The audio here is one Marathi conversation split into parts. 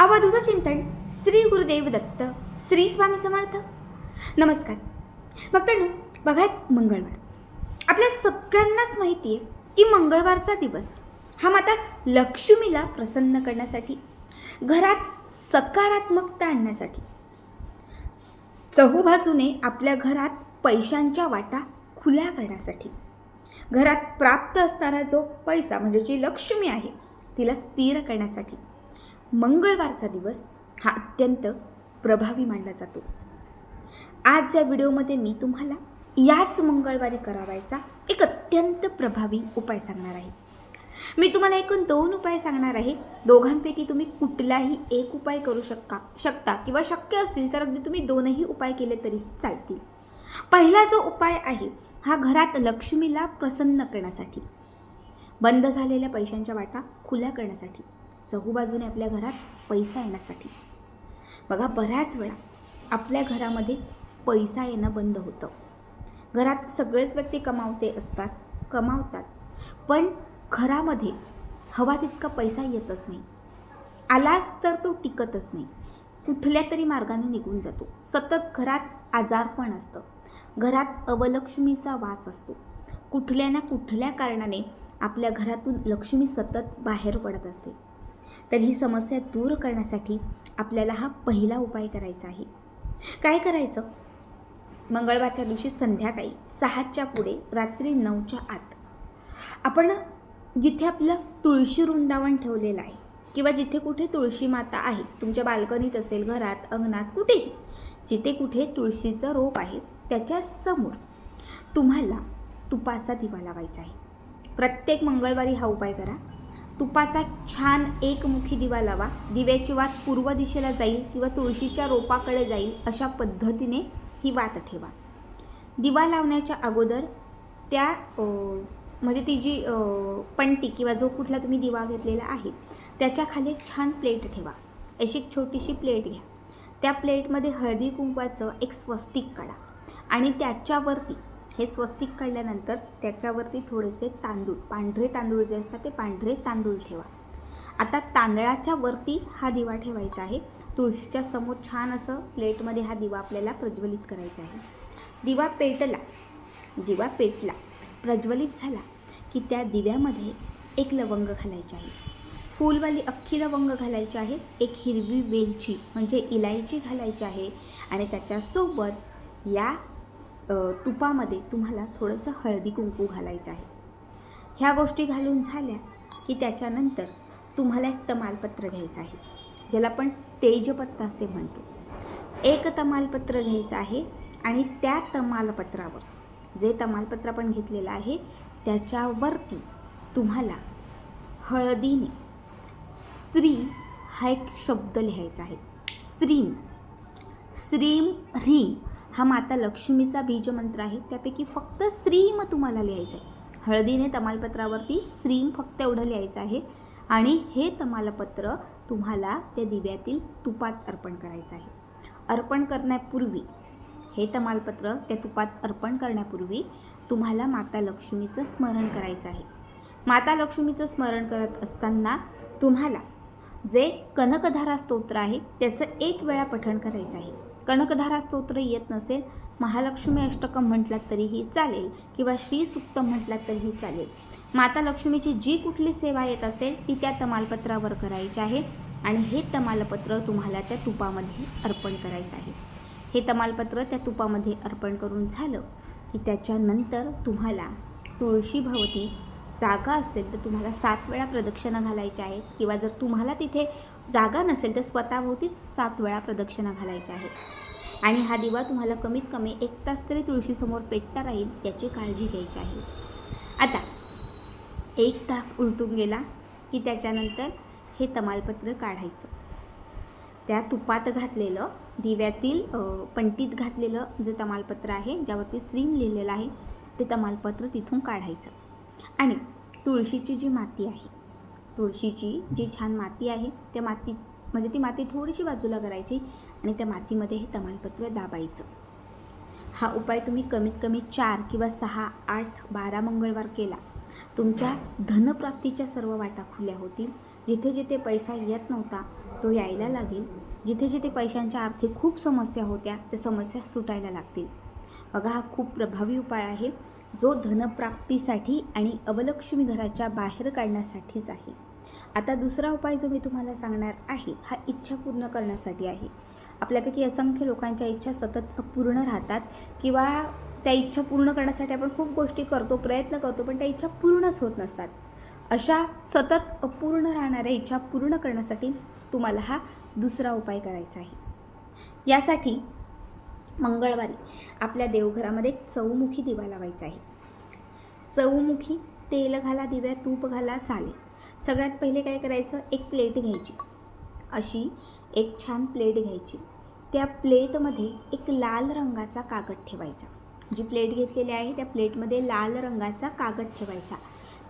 अवधूत चिंतन श्री गुरुदेव दत्त श्री स्वामी समर्थ. नमस्कार. भक्तांनो बघाच मंगळवार. आपल्या सगळ्यांनाच माहिती आहे की मंगळवारचा दिवस हा माता लक्ष्मीला प्रसन्न करण्यासाठी घरात सकारात्मकता आणण्यासाठी. चहूबाजूने आपल्या घरात पैशांच्या वाटा खुल्या करण्यासाठी. घरात प्राप्त असणारा जो पैसा म्हणजे जी लक्ष्मी आहे तिला स्थिर करण्यासाठी. मंगळवारचा दिवस हा अत्यंत प्रभावी मानला जातो. आज या व्हिडिओमध्ये मी तुम्हाला याच मंगळवारी करावायचा एक अत्यंत प्रभावी उपाय सांगणार आहे. मी तुम्हाला एकूण दोन उपाय सांगणार आहे. दोघांपैकी तुम्ही कुठलाही एक उपाय करू शकता शकता किंवा शक्य असतील तर अगदी तुम्ही दोनही उपाय केले तरीही चालतील. पहिला जो उपाय आहे हा घरात लक्ष्मीला प्रसन्न करण्यासाठी बंद झालेल्या पैशांच्या वाटा खुल्या करण्यासाठी. चहूबाजूने आपल्या घरात पैसा येण्यासाठी. बघा बऱ्याच वेळा आपल्या घरामध्ये पैसा येणं बंद होतं. घरात सगळेच व्यक्ती कमावते असतात कमावतात. पण घरामध्ये हवा तितका पैसा येतच नाही. आलाच तर तो टिकतच नाही. कुठल्या तरी मार्गाने निघून जातो. सतत घरात आजारपण असतं. घरात अवलक्ष्मीचा वास असतो. कुठल्या ना कुठल्या कारणाने आपल्या घरातून लक्ष्मी सतत बाहेर पडत असते. तर ही समस्या दूर करण्यासाठी आपल्याला हा पहिला उपाय करायचा आहे. काय करायचं? मंगळवारच्या दिवशी संध्याकाळी सहाच्या पुढे रात्री नऊच्या आत. आपण जिथे आपलं तुळशी वृंदावन ठेवलेलं आहे किंवा जिथे कुठे तुळशी माता आहे तुमच्या बाल्कनीत असेल घरात अंगणात कुठेही जिथे कुठे तुळशीचं रोप आहे त्याच्यासमोर तुम्हाला तुपाचा दिवा लावायचा आहे. प्रत्येक मंगळवारी हा उपाय करा. तुपाचा छान एकमुखी दिवा लावा. दिव्याची वात पूर्व दिशेला जाईल किंवा तुळशीच्या रोपाकडे जाईल अशा पद्धतीने ही वात ठेवा. दिवा लावण्याच्या अगोदर त्या म्हणजे ती जी अ, पंटी किंवा जो कुठला तुम्ही दिवा घेतलेला आहे त्याच्याखाली एक छान प्लेट ठेवा. अशी एक छोटीशी प्लेट घ्या. त्या प्लेटमध्ये हळदी कुंकवाचं एक स्वस्तिक काढा आणि त्याच्यावरती हे स्वस्तिक काढल्यानंतर त्याच्यावरती थोडेसे तांदूळ पांढरे तांदूळ जे असतात ते पांढरे तांदूळ ठेवा. आता तांदळाच्या वरती हा दिवा ठेवायचा आहे. तुळशीच्या समोर छान असं प्लेटमध्ये हा दिवा आपल्याला प्रज्वलित करायचा आहे. दिवा पेटला दिवा पेटला प्रज्वलित झाला की त्या दिव्यामध्ये एक लवंग घालायचे आहे. फूलवाली अख्खी लवंग घालायची आहे. एक हिरवी वेलची म्हणजे इलायची घालायची आहे. आणि त्याच्यासोबत या तुपामध्ये तुम्हाला थोडंसं हळदी कुंकू घालायचं आहे. ह्या गोष्टी घालून झाल्या की त्याच्यानंतर तुम्हाला एक तमालपत्र घ्यायचं आहे. ज्याला आपण तेजपत्ता असे म्हणतो. एक तमालपत्र घ्यायचं आहे आणि त्या तमालपत्रावर जे तमालपत्र आपण घेतलेलं आहे त्याच्यावरती तुम्हाला हळदीने श्री हा एक शब्द लिहायचा आहे. श्रीम. श्रीम ह्रीम. हा माता लक्ष्मीचा बीजमंत्र आहे. त्यापैकी फक्त श्रीम तुम्हाला लिहायचं आहे हळदीने तमालपत्रावरती श्रीम फक्त एवढं लिहायचं आहे. आणि हे तमालपत्र तुम्हाला त्या दिव्यातील तुपात अर्पण करायचं आहे. अर्पण करण्यापूर्वी हे तमालपत्र त्या तुपात अर्पण करण्यापूर्वी तुम्हाला माता लक्ष्मीचं स्मरण करायचं आहे. माता लक्ष्मीचं स्मरण करत असताना तुम्हाला जे कनकधारा स्तोत्र आहे त्याचं एक वेळा पठण करायचं आहे. कनकधारा स्तोत्र येत नसेल महालक्ष्मी अष्टकम म्हटलात तरीही चालेल किंवा श्रीसुक्तम म्हटलात तरीही चालेल. माता लक्ष्मीची जी कुठली सेवा येत असेल ती त्या तमालपत्रावर करायची आहे आणि हे तमालपत्र तुम्हाला त्या तुपामध्ये अर्पण करायचं आहे. हे तमालपत्र त्या तुपामध्ये अर्पण करून झालं की त्याच्यानंतर तुम्हाला तुळशीभवती जागा असेल तर तुम्हाला सात वेळा प्रदक्षिणा घालायच्या आहेत किंवा जर तुम्हाला तिथे जागा नसेल तर स्वतःभोवतीच सात वेळा प्रदक्षिणा घालायच्या आहेत आणि हा दिवा तुम्हाला कमीत कमी एक तास तरी तुळशीसमोर पेटता राहील याची काळजी घ्यायची आहे. आता एक तास उलटून गेला की त्याच्यानंतर हे तमालपत्र काढायचं. त्या तुपात घातलेलं दिव्यातील पंटीत घातलेलं जे तमालपत्र आहे ज्यावरती श्रीम लिहिलेलं आहे ते तमालपत्र तिथून काढायचं. आणि तुळशीची जी माती आहे तुळशीची जी छान माती आहे त्या मातीत म्हणजे ती माती थोडीशी बाजूला करायची आणि त्या मातीमध्ये हे तमालपत्र दाबायचं. हा उपाय तुम्ही कमीत कमी चार किंवा सहा आठ बारा मंगळवार केला. तुमच्या धनप्राप्तीच्या सर्व वाटा खुल्या होतील. जिथे जिथे पैसा येत नव्हता तो यायला लागेल. जिथे जिथे पैशांच्या आर्थिक खूप समस्या होत्या त्या समस्या सुटायला लागतील. बघा हा खूप प्रभावी उपाय आहे. जो धनप्राप्तीसाठी आणि अवलक्ष्मी घराच्या बाहेर काढण्यासाठीच आहे. आता दुसरा उपाय जो मी तुम्हाला सांगणार आहे हा इच्छा पूर्ण करण्यासाठी आहे. आपल्यापैकी असंख्य लोकांच्या इच्छा सतत अपूर्ण राहतात किंवा त्या इच्छा पूर्ण करण्यासाठी आपण खूप गोष्टी करतो प्रयत्न करतो पण त्या इच्छा पूर्णच होत नसतात. अशा सतत अपूर्ण राहणाऱ्या इच्छा पूर्ण करण्यासाठी तुम्हाला हा दुसरा उपाय करायचा आहे. यासाठी मंगळवारी आपल्या देवघरामध्ये चौमुखी दिवा लावायचा आहे. चौमुखी तेल घाला दिव्या तूप घाला चालेल. सगळ्यात पहिले काय करायचं? एक प्लेट घ्यायची. अशी एक छान प्लेट घ्यायची. त्या प्लेटमध्ये एक लाल रंगाचा कागद ठेवायचा. जी प्लेट घेतलेली आहे त्या प्लेटमध्ये लाल रंगाचा कागद ठेवायचा.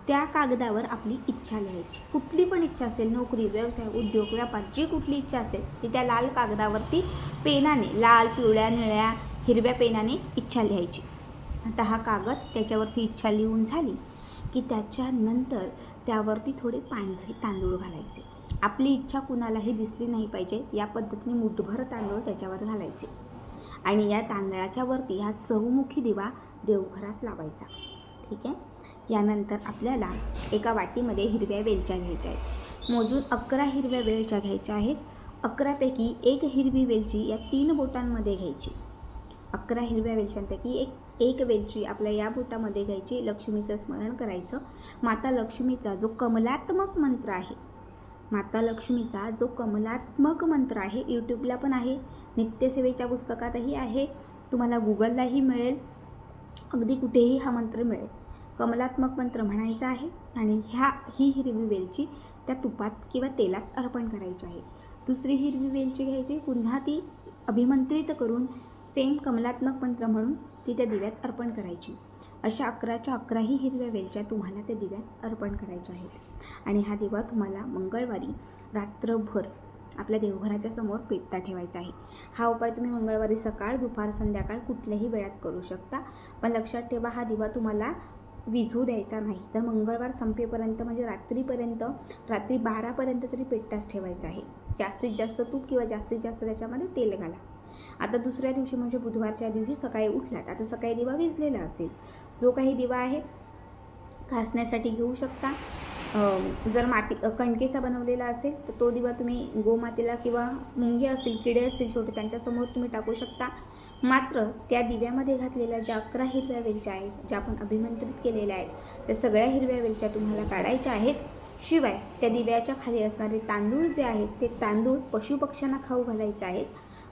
त्या कागदावर आपली इच्छा लिहायची. कुठली पण इच्छा असेल नोकरी व्यवसाय उद्योग व्यापार जी कुठली इच्छा असेल ती त्या लाल कागदावरती पेनाने लाल पिवळ्या निळ्या हिरव्या पेनाने इच्छा लिहायची. आता हा कागद त्याच्यावरती इच्छा लिहून झाली की त्याच्यानंतर त्यावरती थोडे पांढरे तांदूळ घालायचे. आपली इच्छा कुणालाही दिसली नाही पाहिजे या पद्धतीने मुठभर तांदूळ त्याच्यावर घालायचे. आणि या तांदळाच्या वरती हा चहुमुखी दिवा देवघरात लावायचा. ठीक आहे? यानंतर आपल्याला एका वाटीमध्ये हिरव्या वेलच्या घ्यायच्या आहेत. मोजून अकरा हिरव्या वेलच्या घ्यायच्या आहेत. अकरापैकी एक हिरवी वेलची या तीन बोटांमध्ये घ्यायची. अकरा हिरव्या वेलच्यांपैकी एक एक वेलची आपल्या या बोटामध्ये घ्यायची. लक्ष्मीचं स्मरण करायचं. माता लक्ष्मीचा जो कमलात्मक मंत्र आहे माता लक्ष्मीचा जो कमलात्मक मंत्र आहे यूट्यूबला पण आहे नित्यसेवेच्या पुस्तकातही आहे तुम्हाला गुगललाही मिळेल. अगदी कुठेही हा मंत्र मिळेल. कमलात्मक मंत्र म्हणायचा आहे आणि ह्या ही हिरवी वेलची त्या तुपात किंवा तेलात अर्पण करायची आहे. दुसरी हिरवी वेलची घ्यायची पुन्हा ती अभिमंत्रित करून सेम कमलात्मक मंत्र म्हणून ती त्या दिव्यात अर्पण करायची. अशा अकराच्या अकराही हिरव्या वेलच्या तुम्हाला त्या दिव्यात अर्पण करायच्या आहेत. आणि हा दिवा तुम्हाला मंगळवारी रात्रभर आपल्या देवघराच्या समोर पेटता ठेवायचा आहे. हा उपाय तुम्ही मंगळवारी सकाळ दुपार संध्याकाळ कुठल्याही वेळात करू शकता. पण लक्षात ठेवा हा दिवा तुम्हाला विझू द्यायचा नाही. तर मंगळवार संपेपर्यंत म्हणजे रात्रीपर्यंत रात्री बारापर्यंत तरी पेटताच ठेवायचा आहे. जास्तीत जास्त तूप किंवा जास्तीत जास्त त्याच्यामध्ये तेल घाला. आता दुसऱ्या दिवशी म्हणजे बुधवारच्या दिवशी सकाळी उठलात. आता सकाळी दिवा विजलेला असेल. जो काही दिवा आहे घासण्यासाठी घेऊ शकता. जर माती कणकेचा बनवलेला असेल तर तो दिवा तुम्ही गोमातेला किंवा मुंगे असतील किडे असतील छोटे त्यांच्यासमोर तुम्ही टाकू शकता. मात्र त्या दिव्यामध्ये घातलेल्या ज्या अकरा हिरव्या वेलच्या आहेत ज्या आपण अभिमंत्रित केलेल्या आहेत त्या सगळ्या हिरव्या वेलच्या तुम्हाला काढायच्या आहेत. शिवाय त्या दिव्याच्या खाली असणारे तांदूळ जे आहेत ते तांदूळ पशुपक्ष्यांना खाऊ घालायचे आहेत.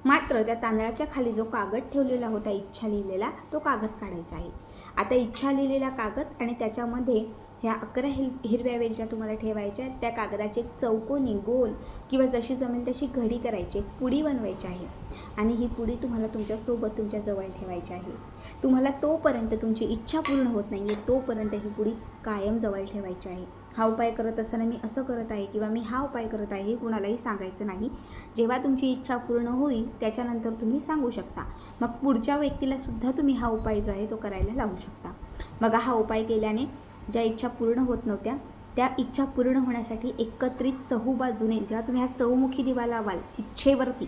मात्र त्या तांदळाच्या खाली जो कागद ठेवलेला होता इच्छा लिहिलेला तो कागद काढायचा आहे. आता इच्छा लिहिलेला कागद आणि त्याच्यामध्ये ह्या अकरा हिर हिरव्या वेलच्या तुम्हाला ठेवायच्या आहेत. त्या कागदाचे चौकोनी गोल किंवा जशी जमेल तशी घडी करायची एक पुडी बनवायची आहे. आणि ही पुडी तुम्हाला तुमच्यासोबत तुमच्या जवळ ठेवायची आहे. तुम्हाला तोपर्यंत तुमची इच्छा पूर्ण होत नाही आहे तोपर्यंत ही पुडी कायम जवळ ठेवायची आहे. हा उपाय करत असताना मी असं करत आहे किंवा मी हा उपाय करत आहे हे कुणालाही सांगायचं नाही. जेव्हा तुमची इच्छा पूर्ण होईल त्याच्यानंतर तुम्ही सांगू शकता. मग पुढच्या व्यक्तीला सुद्धा तुम्ही हा उपाय जो आहे तो करायला लावू शकता. मग हा उपाय केल्याने ज्या इच्छा पूर्ण होत नव्हत्या त्या इच्छा पूर्ण होण्यासाठी एकत्रित चहू बाजूने जेव्हा तुम्ही हा चौमुखी दिवा लावाल इच्छेवरती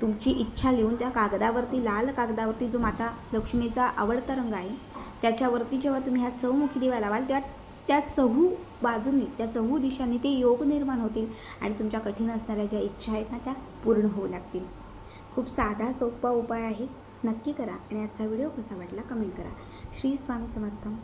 तुमची इच्छा लिहून त्या कागदावरती लाल कागदावरती जो माता लक्ष्मीचा आवडता रंग आहे त्याच्यावरती जेव्हा तुम्ही हा चौमुखी दिवा लावाल तेव्हा त्या चहू बाजूने त्या चहू दिशांनी ते योग निर्माण होतील आणि तुमच्या कठीण असणाऱ्या ज्या इच्छा आहेत ना त्या पूर्ण होऊ लागतील. खूप साधा सोपा उपाय आहे. नक्की करा आणि आजचा व्हिडिओ कसा वाटला कमेंट करा. श्री स्वामी समर्थम.